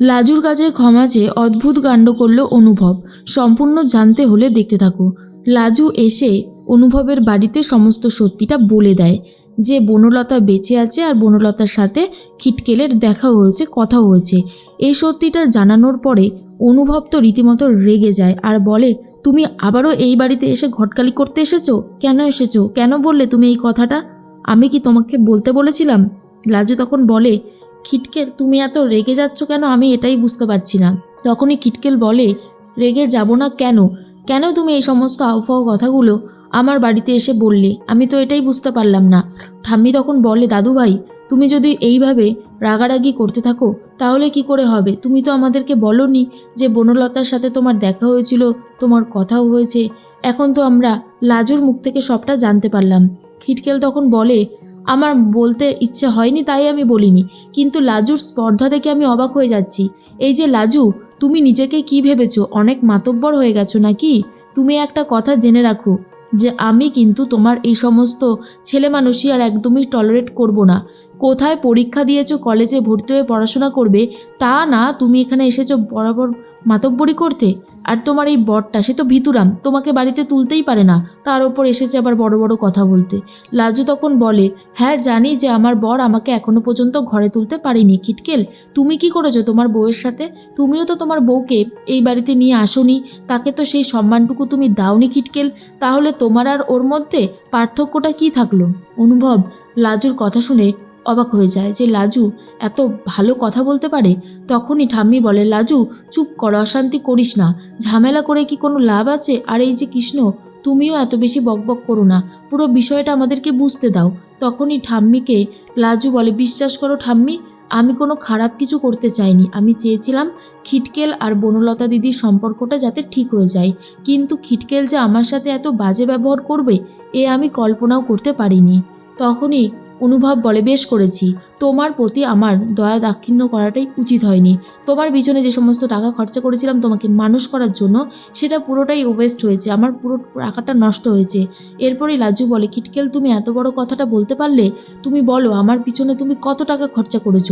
লাজুর কাছে ক্ষমা চেয়ে অদ্ভুত কাণ্ড করল অনুভব। সম্পূর্ণ জানতে হলে দেখতে থাকো। লাজু এসে অনুভবের বাড়িতে সমস্ত সত্যিটা বলে দেয়। যে বনলতা বেঁচে আছে আর বনলতার সাথে খিটকেলের দেখা হয়েছে, কথা হয়েছে। এই সত্যিটা জানানোর পরে অনুভব তো রীতিমতো রেগে যায় আর বলে, তুমি আবারও এই বাড়িতে এসে ঘটকালি করতে এসেছ? কেন এসেছ? কেন বললে তুমি এই কথাটা? আমি কি তোমাকে বলতে বলেছিলাম? লাজু তখন বলে খিটকেল তুমি এত রেগে যাচ্ছ কেন? আমি এটাই বুঝতে পারছি না। তখনই খিটকেল বলে, রেগে যাব না কেন? কেন তুমি এই সমস্ত আবহাওয়া কথাগুলো? আমার বাড়িতে এসে বললে, আমি তো এটাই বুঝতে পারলাম না। ঠাম্মি তখন বলে, দাদু ভাই, তুমি যদি এইভাবে রাগারাগি করতে থাকো, তাহলে কি করে হবে? তুমি তো আমাদেরকে বলনি যে বনলতার সাথে তোমার দেখা হয়েছিল, তোমার কথাও হয়েছে। এখন তো আমরা লাজুর মুখ থেকে সবটা জানতে পারলাম। খিটকেল তখন বলে আমার বলতে ইচ্ছে হয়নি, তাই আমি বলিনি। কিন্তু লাজুর স্পর্ধা দেখে আমি অবাক হয়ে যাচ্ছি। এই যে লাজু, তুমি নিজেকে কি ভেবেছো? অনেক মাতব্বর হয়ে গেছো নাকি? তুমি একটা কথা জেনে রাখো, যে আমি কিন্তু তোমার এই সমস্ত ছেলে মানুষই আর একদমই টলারেট করব না। কোথায় পরীক্ষা দিয়েছ, কলেজে ভর্তি হয়ে পড়াশোনা করবে, তা না, তুমি এখানে এসেছ বরাবর মাতব্বরি করতে। আর তোমার এই বরটা, সে তো ভিতুরাম, তোমাকে বাড়িতে তুলতেই পারে না, তার ওপর এসেছে আবার বড় বড় কথা বলতে। লাজু তখন বলে হ্যাঁ জানি যে আমার বর আমাকে এখনও পর্যন্ত ঘরে তুলতে পারেনি কিটকেল তুমি কি করেছ তোমার বউয়ের সাথে? তুমিও তো তোমার বউকে এই বাড়িতে নিয়ে আসোনি, তাকে তো সেই সম্মানটুকু তুমি দাওনি কিটকেল তাহলে তোমার আর ওর মধ্যে পার্থক্যটা কি থাকল? অনুভব লাজুর কথা শুনে অবাক হয়ে যায় যে লাজু এত ভালো কথা বলতে পারে। তখনই ঠাম্মি বলে, লাজু, চুপ কর, অশান্তি করিস না। ঝামেলা করে কি কোনো লাভ আছে? আর এই যে কৃষ্ণ, তুমিও এত বেশি বকবক করো না। পুরো বিষয়টা আমাদেরকে বুঝতে দাও। তখনই ঠাম্মিকে লাজু বলে, বিশ্বাস করো ঠাম্মি, আমি কোনো খারাপ কিছু করতে চাইনি। আমি চেয়েছিলাম খিটকেল আর বনলতা দিদির সম্পর্কটা যাতে ঠিক হয়ে যায়। কিন্তু খিটকেল যে আমার সাথে এত বাজে ব্যবহার করবে, এ আমি কল্পনাও করতে পারিনি। তখনই অনুভব বলে, বেশ করেছি। তোমার প্রতি আমার দয়া দাক্ষিণ্য করাটাই উচিত হয়নি। তোমার পিছনে যে সমস্ত টাকা খরচা করেছিলাম তোমাকে মানুষ করার জন্য, সেটা পুরোটাই ওয়েস্ট হয়েছে। আমার পুরো টাকাটা নষ্ট হয়েছে। এরপরেই লাজু বলে, কিটকেল, তুমি এত বড় কথাটা বলতে পারলে? তুমি বলো, আমার পিছনে তুমি কত টাকা খরচা করেছ?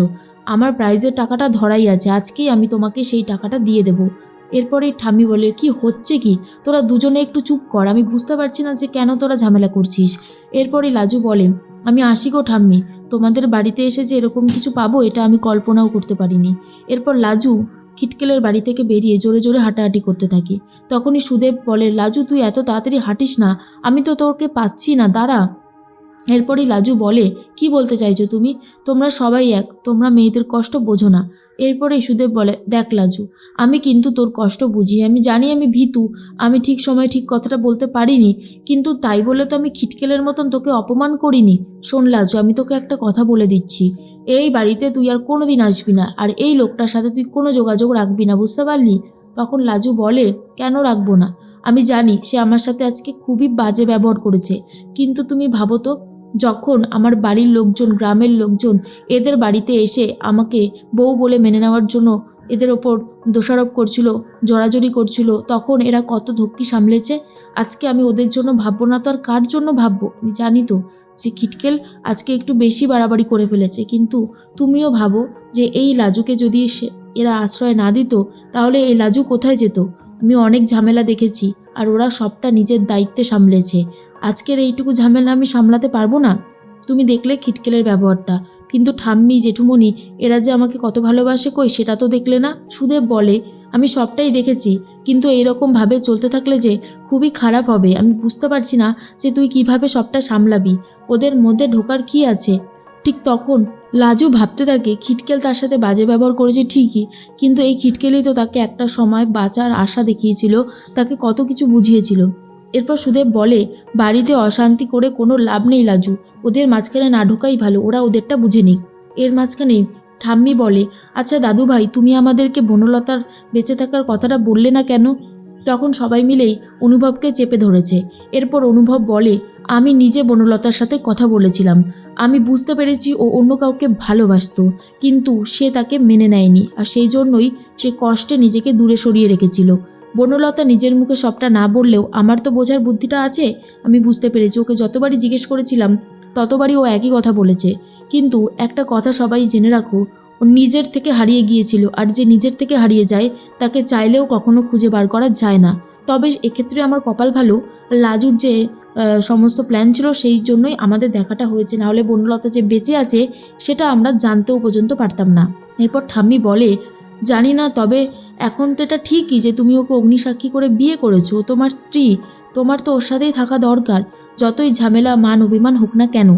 আমার প্রাইজের টাকাটা ধরাই আছে। আজকেই আমি তোমাকে সেই টাকাটা দিয়ে দেবো। এরপরে ঠাম্মি বলে, কি হচ্ছে কি? তোরা দুজনে একটু চুপ কর। আমি বুঝতে পারছি না যে কেন তোরা ঝামেলা করছিস। এরপরে লাজু বলে আমি আসি গো ঠাম্মি, তোমাদের বাড়িতে এসে যে এরকম কিছু পাবো এটা আমি কল্পনাও করতে পারিনি। এরপর লাজু খিটকেলের বাড়ি থেকে বেরিয়ে জোরে জোরে হাঁটাহাঁটি করতে থাকি। তখনই সুদেব বলে, লাজু, তুই এত তাড়াতাড়ি হাঁটিস না, আমি তো তোকে পাচ্ছি না, দাঁড়া। এরপরই লাজু বলে, কি বলতে চাইছো তুমি? তোমরা সবাই এক, তোমরা মেয়েদের কষ্ট বোঝো না। এরপরেই সুদেব বলে, দেখ লাজু, আমি কিন্তু তোর কষ্ট বুঝি, আমি জানি আমি ভীতু, আমি ঠিক সময় ঠিক কথাটা বলতে পারিনি, কিন্তু তাই বলে তো আমি খিটকেলের মতন তোকে অপমান করিনি। শোন লাজু, আমি তোকে একটা কথা বলে দিচ্ছি, এই বাড়িতে তুই আর কোনো দিন আসবি না, আর এই লোকটার সাথে তুই কোনো যোগাযোগ রাখবি না, বুঝতে পারলি? তখন লাজু বলে, কেন রাখব না? আমি জানি সে আমার সাথে আজকে খুবই বাজে ব্যবহার করেছে, কিন্তু তুমি ভাবো তো যখন আমার বাড়ির লোকজন, গ্রামের লোকজন এদের বাড়িতে এসে আমাকে বউ বলে মেনে নেওয়ার জন্য এদের ওপর দোষারোপ করছিল জড়াজড়ি করছিল, তখন এরা কত ধক্কি সামলেছে? আজকে আমি ওদের জন্য ভাববো না তো আর কার জন্য ভাববো? আমি জানি তো যে খিটকেল আজকে একটু বেশি বাড়াবাড়ি করে ফেলেছে। কিন্তু তুমিও ভাবো যে এই লাজুকে যদি সে- এরা আশ্রয় না দিত, তাহলে এই লাজু কোথায় যেত? আমি অনেক ঝামেলা দেখেছি আর ওরা সবটা নিজের দায়িত্বে সামলেছে। আজকের এইটুকু ঝামেলা আমি সামলাতে পারব না। তুমি দেখলে খিটকেলের ব্যবহারটা। কিন্তু ঠাম্মি জেঠুমনি এরা যে আমাকে কত ভালোবাসে কই সেটা তো দেখলে না? সুদেব বলে, আমি সবটাই দেখেছি। কিন্তু এইরকম ভাবে চলতে থাকলে যে খুবই খারাপ হবে। আমি বুঝতে পারছি না যে তুই কীভাবে সবটা সামলাবি। ওদের মধ্যে ঢোকার কি আছে? ঠিক তখন লাজু ভাবতে থাকে, খিটকেল তার সাথে বাজে ব্যবহার করেছে ঠিকই, কিন্তু এই খিটকেলই তো তাকে একটা সময় বাঁচার আশা দেখিয়েছিল, তাকে কত কিছু বুঝিয়েছিল। এরপর সুদেব বলে, বাড়িতে অশান্তি করে কোনো লাভ নেই লাজু। ওদের মাঝখানে না ঢোকাই ভালো, ওরা ওদেরটা বুঝে নিক। এর মাঝখানে ঠাম্মি বলে আচ্ছা দাদু ভাই, তুমি আমাদেরকে বনলতার বেঁচে থাকার কথাটা বললে না কেন? তখন সবাই মিলেই অনুভবকে চেপে ধরেছে। এরপর অনুভব বলে, আমি নিজে বনলতার সাথে কথা বলেছিলাম। আমি বুঝতে পেরেছি ও অন্য কাউকে ভালোবাসতো, কিন্তু সে তাকে মেনে নেয়নি, আর সেই জন্যই সে কষ্টে নিজেকে দূরে সরিয়ে রেখেছিল। বনলতা নিজের মুখে সবটা না বললেও আমার তো বোঝার বুদ্ধিটা আছে, আমি বুঝতে পেরেছি। ওকে যতবারই জিজ্ঞেস করেছিলাম, ততবারই ও একই কথা বলেছে। কিন্তু একটা কথা সবাই জেনে রাখো, ও নিজের থেকে হারিয়ে গিয়েছিল আর যে নিজের থেকে হারিয়ে যায়, তাকে চাইলেও কখনো খুঁজে বার করা যায় না। তবে এক্ষেত্রে আমার কপাল ভালো, লাজুর যে সমস্ত প্ল্যান ছিল সেই জন্যই আমাদের দেখাটা হয়েছে। নাহলে বনলতা যে বেঁচে আছে, সেটা আমরা জানতেও পর্যন্ত পারতাম না। এরপর ঠাম্মি বলে, জানি না তবে এখন তো এটা ঠিকই যে তুমি ওকে অগ্নিসাক্ষী করে বিয়ে করেছ তোমার স্ত্রী, তোমার তো ওর সাথেই থাকা দরকার, যতই ঝামেলা, মান, অভিমান হোক না কেন।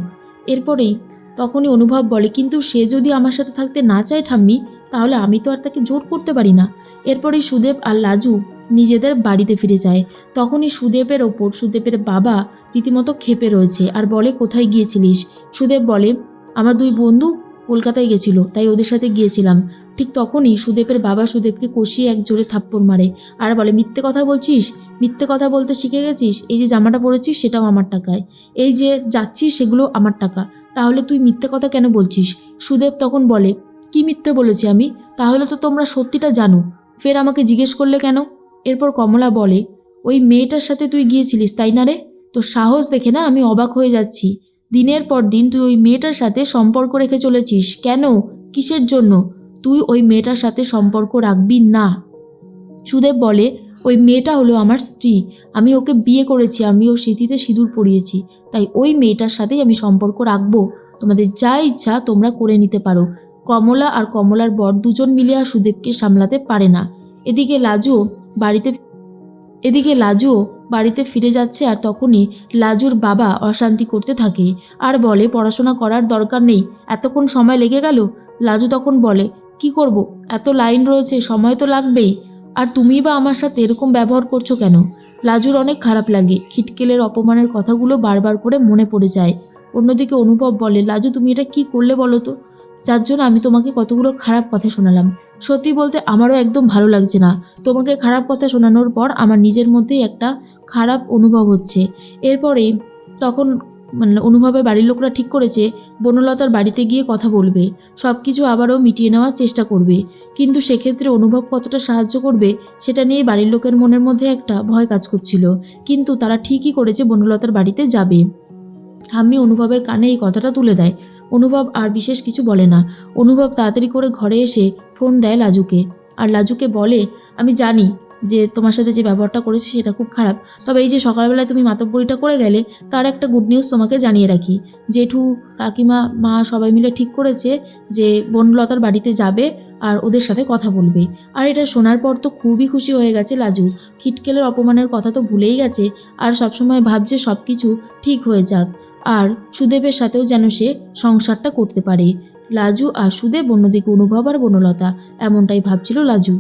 এরপরেই তখনই অনুভব বলে, কিন্তু সে যদি আমার সাথে থাকতে না চায় ঠাম্মি, তাহলে আমি তো আর তাকে জোর করতে পারি না। এরপরেই সুদেব আর লাজু নিজেদের বাড়িতে ফিরে যায়। তখনই সুদেবের ওপর, সুদেবের বাবা রীতিমতো ক্ষেপে রয়েছে আর বলে, কোথায় গিয়েছিলিস? সুদেব বলে, আমার দুই বন্ধু কলকাতায় গেছিল, তাই ওদের সাথে গিয়েছিলাম। ঠিক তখনই সুদেবের বাবা সুদেবকে কষিয়ে এক জোরে থাপ্পড় মারে। আর বলে, মিথ্যে কথা বলছিস? মিথ্যে কথা বলতে শিখে গেছিস? এই যে জামাটা পরেছিস, সেটাও আমার টাকায়। এই যে যাচ্ছিস, সেগুলো আমার টাকা। তাহলে তুই মিথ্যে কথা কেন বলছিস? সুদেব তখন বলে, কি মিথ্যে বলেছি আমি? তাহলে তো তোমরা সত্যিটা জানো। ফের আমাকে জিজ্ঞেস করলে কেন? এরপর কমলা বলে, ওই মেয়েটার সাথে তুই গিয়েছিলিস, তাই না রে? তো সাহস দেখে না আমি অবাক হয়ে যাচ্ছি। দিনের পর দিন তুই ওই মেয়েটার সাথে সম্পর্ক রেখে চলেছিস। কেন? কিসের জন্য? তুই ওই মেয়েটার সাথে সম্পর্ক রাখবি না। সুদেব বলে, ওই মেয়েটা হলো আমার স্ত্রী। আমি ওকে বিয়ে করেছি আমি ওর স্মৃতিতে সিঁদুর পরিয়েছি। তাই ওই মেয়েটার সাথেই আমি সম্পর্ক রাখব। তোমাদের যা ইচ্ছা তোমরা করে নিতে পারো। কমলা আর কমলার বর দুজন মিলে আর সুদেবকে সামলাতে পারে না। এদিকে লাজুও বাড়িতে এদিকে লাজুও বাড়িতে ফিরে যাচ্ছে আর তখনই লাজুর বাবা অশান্তি করতে থাকে। আর বলে, পড়াশোনা করার দরকার নেই। এতক্ষণ সময় লেগে গেল? লাজু তখন বলে কি করব? এত লাইন রয়েছে, সময় তো লাগবেই। আর তুমি বা আমার সাথে এরকম ব্যবহার করছ কেন? লাজুর অনেক খারাপ লাগে। খিটকেলের অপমানের কথাগুলো বারবার করে মনে পড়ে যায়। অন্যদিকে অনুভব বলে, লাজু, তুমি এটা কি করলে বলো তো? যার জন্য আমি তোমাকে কতগুলো খারাপ কথা শোনালাম। সত্যি বলতে আমারও একদম ভালো লাগছে না। তোমাকে খারাপ কথা শোনানোর পর আমার নিজের মধ্যেই একটা খারাপ অনুভব হচ্ছে। এরপরে তখন মানে অনুভবের বাড়ির লোকরা ঠিক করেছে বনলতার বাড়িতে গিয়ে কথা বলবে। সব কিছু আবারও মিটিয়ে নেওয়ার চেষ্টা করবে। কিন্তু সেক্ষেত্রে অনুভব কতটা সাহায্য করবে, সেটা নিয়ে বাড়ির লোকের মনের মধ্যে একটা ভয় কাজ করছিল। কিন্তু তারা ঠিকই করেছে বনলতার বাড়িতে যাবে। আমি অনুভবের কানে এই কথাটা তুলে দেয়। অনুভব আর বিশেষ কিছু বলে না। অনুভব তাড়াতাড়ি করে ঘরে এসে ফোন দেয় লাজুকে। আর লাজুকে বলে, আমি জানি যে তোমার সাথে যে ব্যবহারটা করেছি সেটা খুব খারাপ। তবে এই যে সকালবেলায় তুমি মাতব্বরিটা করে গেলে, তার একটা গুড নিউজ তোমাকে জানিয়ে রাখি। জেঠু, কাকিমা, মা সবাই মিলে ঠিক করেছে যে বনলতার বাড়িতে যাবে আর ওদের সাথে কথা বলবে। আর এটা শোনার পর তো খুবই খুশি হয়ে গেছে লাজু। খিটকেলের অপমানের কথা তো ভুলেই গেছে আর সবসময় ভাবছে সব কিছু ঠিক হয়ে যাক আর সুদেবের সাথেও যেন সে সংসারটা করতে পারে। লাজু আর সুদেব অন্যদিকে অনুভব আর বনলতা, এমনটাই ভাবছিল লাজু।